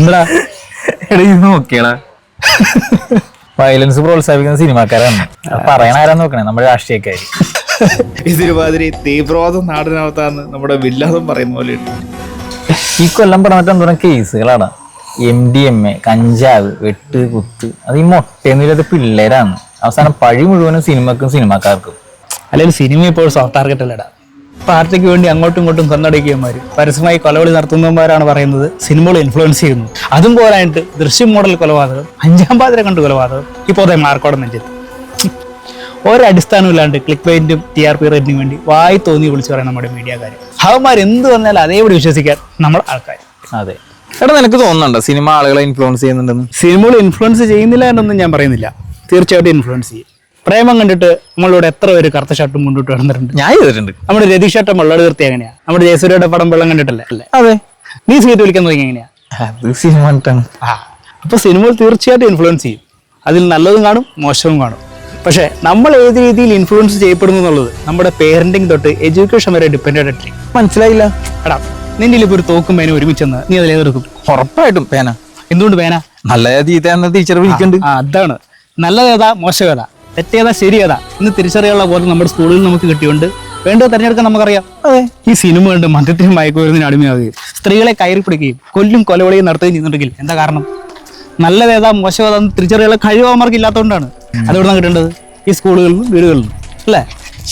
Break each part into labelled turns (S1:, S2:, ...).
S1: എന്താ
S2: എടാ ഇത് നോക്കിയടാ. വയലൻസ് പ്രോത്സാഹിപ്പിക്കുന്ന സിനിമാക്കാരാണ്. പറയണ ആരാ നോക്കണേ? നമ്മുടെ രാഷ്ട്രീയക്കാര്.
S3: ഇതിരുമാതിരി തീവ്രവാദം നാടിനകത്താന്ന് നമ്മുടെ വില്ലാതം പറയുന്ന പോലെ
S2: ഈ കൊല്ലം പറഞ്ഞിട്ട് എന്തോരം കേസുകളാണ് എം ഡി എം എ കഞ്ചാവ് വെട്ട് കുത്ത്. അത് ഈ മൊട്ടയൊന്നുമില്ലാത്ത പിള്ളേരാണ്. അവസാനം പഴി മുഴുവനും സിനിമക്കും സിനിമാക്കാർക്കും.
S1: അല്ലെങ്കിൽ സിനിമ ഇപ്പോൾ സോഫ്റ്റ് ടാർഗറ്റ് അല്ലടാ. പാർട്ടിക്ക് വേണ്ടി അങ്ങോട്ടും ഇങ്ങോട്ടും കൊന്നടിക്കുകമാര് പരസ്യമായി കൊലവിളി നടത്തുന്നവന്മാരാണ് പറയുന്നത്. സിനിമകൾ ഇൻഫ്ലുവൻസ് ചെയ്യുന്നു. അതും പോരായിട്ട് ദൃശ്യം മോഡൽ കൊലപാതകം അഞ്ചാം പാതിര കണ്ട് കൊലപാതകം. ഇപ്പോൾ അതേ മാർക്കോടെ നെഞ്ചത്ത്. ഒരടിസ്ഥാനം ഇല്ലാണ്ട് ക്ലിക്ക് പെയിന്റും ടി ആർ പി റേറ്റിനും വേണ്ടി വായി തോന്നി വിളിച്ചു പറയാൻ നമ്മുടെ മീഡിയക്കാർ അവന്മാർ എന്ത് വന്നാലും അതേപടി വിശ്വസിക്കാൻ നമ്മൾ ആൾക്കാർ
S2: അതെ. എടാ നിനക്ക് തോന്നുന്നുണ്ടോ സിനിമ ആളുകളെ ഇൻഫ്ലുവൻസ് ചെയ്യുന്നുണ്ടെന്ന്?
S1: സിനിമകൾ ഇൻഫ്ലുവൻസ് ചെയ്യുന്നില്ല എന്നൊന്നും ഞാൻ പറയുന്നില്ല. തീർച്ചയായിട്ടും ഇൻഫ്ലുവൻസ് ചെയ്യും. പ്രേമം കണ്ടിട്ട് നമ്മളോട് എത്ര പേര് കറുത്ത ഷർട്ടും കൊണ്ടിട്ട് വന്നിട്ടുണ്ട്
S2: ഞാൻ ചെയ്തിട്ടുണ്ട്.
S1: നമ്മുടെ രതീഷേട്ടൻ വെള്ളം കൃത്യം എങ്ങനെയാ? നമ്മുടെ ജയസൂര്യയുടെ പടം വെള്ളം കണ്ടിട്ടല്ലേ? അല്ലേ
S2: അതെ.
S1: നീ സീറ്റ് വിളിക്കാൻ തുടങ്ങി എങ്ങനെയാ?
S2: അത് സിനിമ
S1: അപ്പൊ സിനിമകൾ തീർച്ചയായിട്ടും ഇൻഫ്ലുവൻസ് ചെയ്യും. അതിൽ നല്ലതും കാണും മോശവും കാണും. പക്ഷേ നമ്മൾ ഏത് രീതിയിൽ ഇൻഫ്ലുവൻസ് ചെയ്യപ്പെടുന്നു എന്നുള്ളത് നമ്മുടെ പേരന്റിങ് തൊട്ട് എഡ്യൂക്കേഷൻ വരെ ഡിപ്പെൻഡ് ആയിട്ടിരിക്കും
S2: മനസ്സിലായില്ല.
S1: എടാ നിന്റെ ഇപ്പോൾ ഒരു തോക്കും പേനും ഒരുമിച്ചെന്ന് നീ അതിൽ ഏതെടുക്കും
S2: ഉറപ്പായിട്ടും പേന.
S1: എന്തുകൊണ്ട് പേന?
S2: നല്ല ടീച്ചർ വിളിക്കുന്നുണ്ട്.
S1: അതാണ്. നല്ലതേതാ മോശമേതാ തെറ്റേതാ ശരിയേതാ. ഇന്ന് തിരിച്ചറിയാനുള്ള പോലെ നമ്മുടെ സ്കൂളിൽ നമുക്ക് കിട്ടിയുണ്ട് വേണ്ടത് തെരഞ്ഞെടുക്കാൻ നമുക്കറിയാം. അതെ. ഈ സിനിമ കണ്ട് മദ്യത്തിനും മയക്കുമരുന്നിനും അടിമയാവുകയും സ്ത്രീകളെ കയറി പിടിക്കുകയും കൊല്ലും കൊലവളിയും നടത്തുകയും ചെയ്യുന്നുണ്ടെങ്കിൽ എന്താ കാരണം? നല്ലതേതാ മോശമേതാ തിരിച്ചറിയാനുള്ള കഴിവ് അവന്മാർക്ക് ഇല്ലാത്തതുകൊണ്ടാണ്. അതെവിടെ കിട്ടേണ്ടത്? ഈ സ്കൂളുകളിലും വീടുകളിലും അല്ലേ?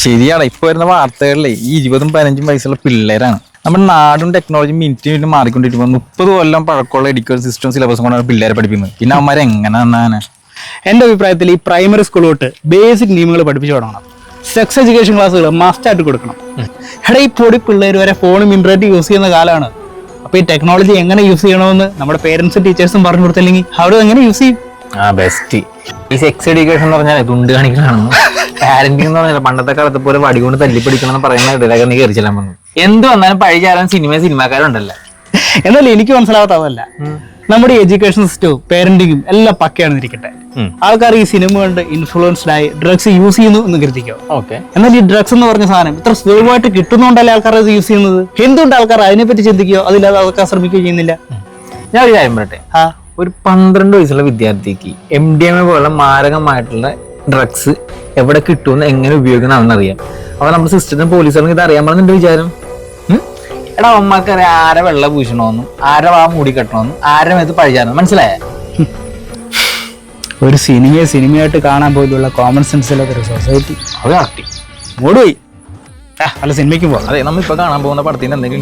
S2: ശരിയാണ്. ഇപ്പൊ വരുന്ന വാർത്തകളിലെ ഈ ഇരുപതും പതിനഞ്ചും വയസ്സുള്ള പിള്ളേരാണ്. നമ്മുടെ നാടും ടെക്നോളജി മിനിറ്റ് മിനിറ്റ് മാറിക്കൊണ്ടിരിക്കുമ്പോൾ മുപ്പത് കൊല്ലം പഴക്കമുള്ള എഡ്യൂക്കേഷൻ സിസ്റ്റം സിലബസ് കൊണ്ടാണ് പിള്ളേരെ പഠിപ്പിക്കുന്നത്. പിന്നെ അമ്മമാരെങ്ങനെ നന്നാണ്
S1: എന്റെ അഭിപ്രായത്തിൽ ഈ പ്രൈമറി സ്കൂൾ തൊട്ട് ബേസിക് നിയമങ്ങൾ പഠിപ്പിച്ചു തുടങ്ങണം സെക്സ് എഡ്യൂക്കേഷൻ ക്ലാസ്സുകൾ മസ്റ്റായിട്ട് കൊടുക്കണം. എടാ ഈ പൊടി പിള്ളേർ വരെ ഫോണും ഇന്റർനെറ്റ് യൂസ് ചെയ്യുന്ന കാലമാണ് അപ്പോൾ ഈ ടെക്നോളജി എങ്ങനെ യൂസ് ചെയ്യണമെന്ന് നമ്മുടെ പേരൻസും ടീച്ചേഴ്സും പറഞ്ഞു കൊടുത്തില്ലെങ്കിൽ അവിടെ എങ്ങനെ യൂസ് ചെയ്യും?
S2: ആ ബെസ്റ്റ് ഈ സെക്സ് എഡ്യൂക്കേഷൻ എന്ന് പറഞ്ഞാൽ തുണ്ട് കാണിക്കലാണെന്ന്. പാരന്റിംഗ് എന്ന് പറഞ്ഞാൽ പണ്ടത്തെ കാലത്തെ പോലെ വടി കൊണ്ട് തല്ലിപ്പിടിക്കണം എന്ന് പറയുന്ന ഇടയിലൊക്കെ നീ കയറി ചെല്ലാൻ എന്ത് വന്നാലും പഴയ ചാരാൻ സിനിമ സിനിമാക്കാരുണ്ടല്ലോ
S1: എന്നാലും എനിക്ക് മനസ്സിലാവാത്ത അതല്ല നമ്മുടെ എഡ്യൂക്കേഷൻ സിസ്റ്റവും പേരന്റിങ്ങും എല്ലാം പക്കയാണെന്ന് ഇരിക്കട്ടെ. ആൾക്കാർ ഈ സിനിമ കൊണ്ട് ഇൻഫ്ലുവൻസ്ഡ് ആയി ഡ്രഗ്സ് യൂസ് ചെയ്യുന്നു എന്ന് കരുതിക്കോ?
S2: ഓക്കെ.
S1: എന്നാൽ ഈ ഡ്രഗ്സ് എന്ന് പറഞ്ഞ സാധനം ഇത്ര സുലഭമായിട്ട് കിട്ടുന്നോണ്ടല്ലേ ആൾക്കാർ അത് യൂസ് ചെയ്യുന്നത്? എന്തുകൊണ്ട് ആൾക്കാർ അതിനെപ്പറ്റി ചിന്തിക്കുകയോ അതില്ലാതെ ആൾക്കാർ ശ്രമിക്കുകയോ ചെയ്യുന്നില്ല?
S2: ഞാൻ ഒരു കാര്യം പറയട്ടെ?
S1: ആ.
S2: ഒരു പന്ത്രണ്ട് വയസ്സുള്ള വിദ്യാർത്ഥിക്ക് എം ഡി എം എ പോലുള്ള മാരകമായിട്ടുള്ള ഡ്രഗ്സ് എവിടെ കിട്ടുമെന്ന് എങ്ങനെ ഉപയോഗിക്കണം അറിയാം അപ്പൊ നമ്മുടെ സിസ്റ്റത്തിന് പോലീസുകാർക്ക് ഇത് അറിയാൻ പറഞ്ഞ വിചാരം? എടാ അമ്മയ്ക്ക് അറിയാം ആരെ വെള്ള പൂശണമെന്നും ആരെ വാ മൂടി കെട്ടണമെന്നും ആരെ ഇത് പഴിച്ചാണെന്നും മനസ്സിലായ?
S1: ഒരു സിനിമയെ സിനിമയായിട്ട് കാണാൻ പോലുള്ള കോമൺ സെൻസ് ഇല്ലാത്ത ഒരു സൊസൈറ്റി
S2: അത് കറക്റ്റ്
S1: മൂടുപോയി. ആ, വല്ല സിനിമയ്ക്കും പോകാം
S2: അതെ നമ്മളിപ്പോ കാണാൻ പോകുന്ന പടത്തിന് എന്തെങ്കിലും